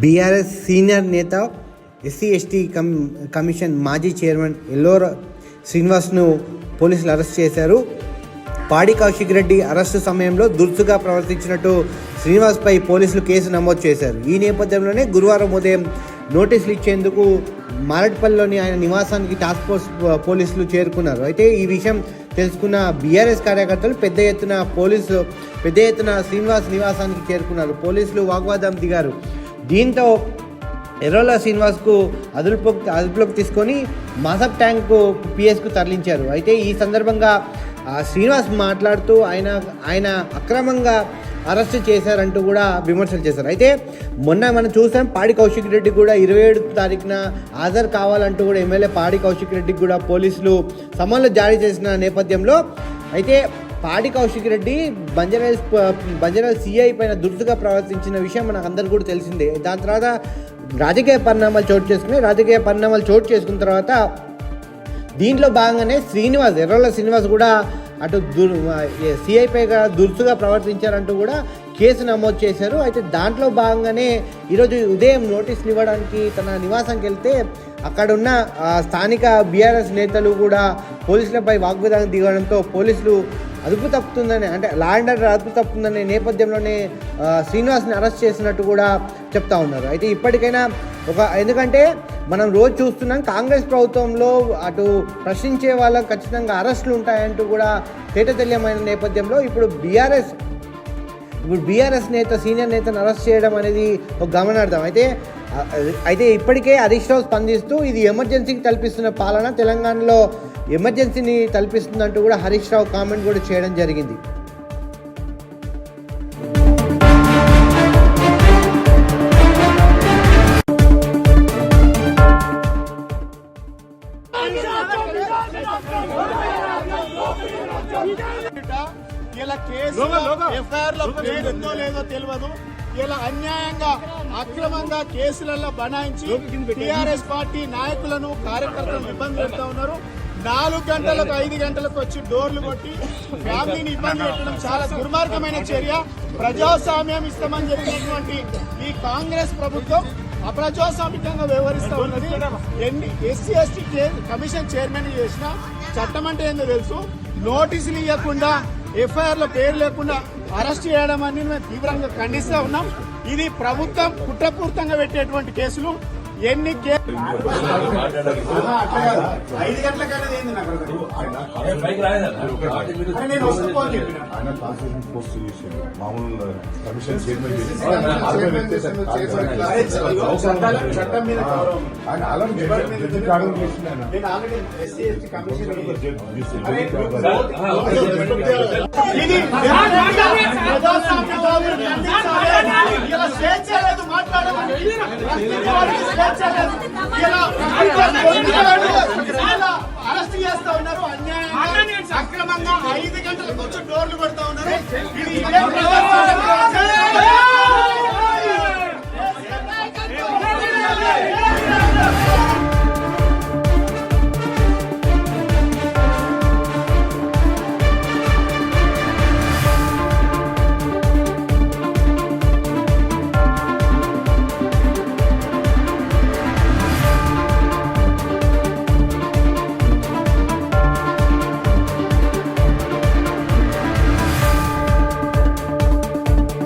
BRS senior నేత SC ST కమ్ commission మాజీ చైర్మన్ ఎల్లోర శ్రీనివాస్ను పోలీసులు అరెస్ట్ చేశారు. పాడి కౌశిక్ రెడ్డి అరెస్టు సమయంలో దురుసుగా ప్రవర్తించినట్టు శ్రీనివాస్పై పోలీసులు కేసు నమోదు చేశారు. ఈ నేపథ్యంలోనే గురువారం ఉదయం నోటీసులు ఇచ్చేందుకు మారట్పల్లిలోని ఆయన నివాసానికి టాస్క్ ఫోర్స్ పోలీసులు చేరుకున్నారు. అయితే ఈ విషయం తెలుసుకున్న బీఆర్ఎస్ కార్యకర్తలు పెద్ద ఎత్తున పోలీసు పెద్ద ఎత్తున శ్రీనివాస్ నివాసానికి చేరుకున్నారు. పోలీసులు వాగ్వాదం దిగారు. దీంతో ఎర్రోలా శ్రీనివాస్కు అదుపులో అదుపులోకి తీసుకొని మాసబ్ ట్యాంక్కు పిఎస్కు తరలించారు. అయితే ఈ సందర్భంగా శ్రీనివాస్ మాట్లాడుతూ ఆయన ఆయన అక్రమంగా అరెస్ట్ చేశారంటూ కూడా విమర్శలు చేశారు. అయితే మొన్న మనం చూసాం పాడి కౌశిక్ రెడ్డి కూడా ఇరవై ఏడు తారీఖున హాజరు కావాలంటూ కూడా ఎమ్మెల్యే పాడి కౌశిక్ రెడ్డికి కూడా పోలీసులు సమన్లు జారీ చేసిన నేపథ్యంలో అయితే పాడి కౌశిక్ రెడ్డి బంజారాహిల్స్ బంజారాహిల్స్ సిఐ పైన దురుసుగా ప్రవర్తించిన విషయం మనకు అందరికీ కూడా తెలిసిందే. దాని తర్వాత రాజకీయ పరిణామాలు చోటు చేసుకుని రాజకీయ పరిణామాలు చోటు చేసుకున్న తర్వాత దీంట్లో భాగంగానే శ్రీనివాస్ ఎర్రల శ్రీనివాస్ కూడా అటు దుర్ సిఐపైగా దురుసుగా ప్రవర్తించారంటూ కూడా కేసు నమోదు చేశారు. అయితే దాంట్లో భాగంగానే ఈరోజు ఉదయం నోటీసులు ఇవ్వడానికి తన నివాసానికి వెళ్తే అక్కడున్న స్థానిక బీఆర్ఎస్ నేతలు కూడా పోలీసులపై వాగ్విధానం దిగడంతో పోలీసులు అదుపు తప్పుతుందని అంటే లా అండ్ ఆర్డర్ అదుపు తప్పుతుందనే నేపథ్యంలోనే శ్రీనివాస్ని అరెస్ట్ చేసినట్టు కూడా చెప్తా ఉన్నారు. అయితే ఇప్పటికైనా ఒక ఎందుకంటే మనం రోజు చూస్తున్నాం కాంగ్రెస్ ప్రభుత్వంలో అటు ప్రశ్నించే వాళ్ళకి ఖచ్చితంగా అరెస్టులు ఉంటాయంటూ కూడా తేట తెలియమైన నేపథ్యంలో ఇప్పుడు బీఆర్ఎస్ ఇప్పుడు బీఆర్ఎస్ నేత సీనియర్ నేతను అరెస్ట్ చేయడం అనేది ఒక గమనార్థం అయితే అయితే ఇప్పటికే హరీష్ రావు స్పందిస్తూ ఇది ఎమర్జెన్సీకి తలపిస్తున్న పాలన తెలంగాణలో ఎమర్జెన్సీని తలపిస్తుందంటూ కూడా హరీష్ రావు కామెంట్ కూడా చేయడం జరిగింది. ఇలా కేసు ఎఫ్ఐఆర్లో ఉందో లేదో తెలియదు. ఇలా అన్యాయంగా అక్రమంగా కేసులలో బనాయించి టిఆర్ఎస్ పార్టీ నాయకులను కార్యకర్తలను ఇబ్బంది పెడతా ఉన్నారు. నాలుగు గంటలకు ఐదు గంటలకు వచ్చి డోర్లు కొట్టి ఫ్యామిలీని ఇబ్బంది పెట్టడం చాలా దుర్మార్గమైన చర్య. ప్రజాస్వామ్యం ఇస్తామని జరిగినటువంటి ఈ కాంగ్రెస్ ప్రభుత్వం అప్రజాస్వామికంగా వ్యవహరిస్తా ఉన్నది. ఎన్ని ఎస్సీ ఎస్టీ కమిషన్ చైర్మన్ చేసిన చట్టం అంటే ఏందో తెలుసు? నోటీసులు ఇవ్వకుండా ఎఫ్ఐఆర్లో పేరు లేకుండా అరెస్ట్ చేయడం అనేది మేము తీవ్రంగా ఖండిస్తూ ఉన్నాం. ఇది ప్రభుత్వం కుట్రపూర్తంగా పెట్టేటువంటి కేసులు. ఎన్ని. ఐదు గంటలకైనా ఏంది నాకు నేను చెప్పిన. ఆయన పోస్ట్ మామూలు కమిషన్ చైర్మన్ చట్టం మీద గౌరవం. ఆయన నేను ఆల్రెడీ ఎస్సీ ఎస్టీ కమిషన్ ఇది స్వేచ్ఛ లేదు మాట్లాడమని. స్వేచ్ఛ లేదు. అరెస్ట్ చేస్తా ఉన్నారు అన్యాయంగా అక్రమంగా ఐదు గంటలకు వచ్చి డోర్లు కొడతా ఉన్నారు.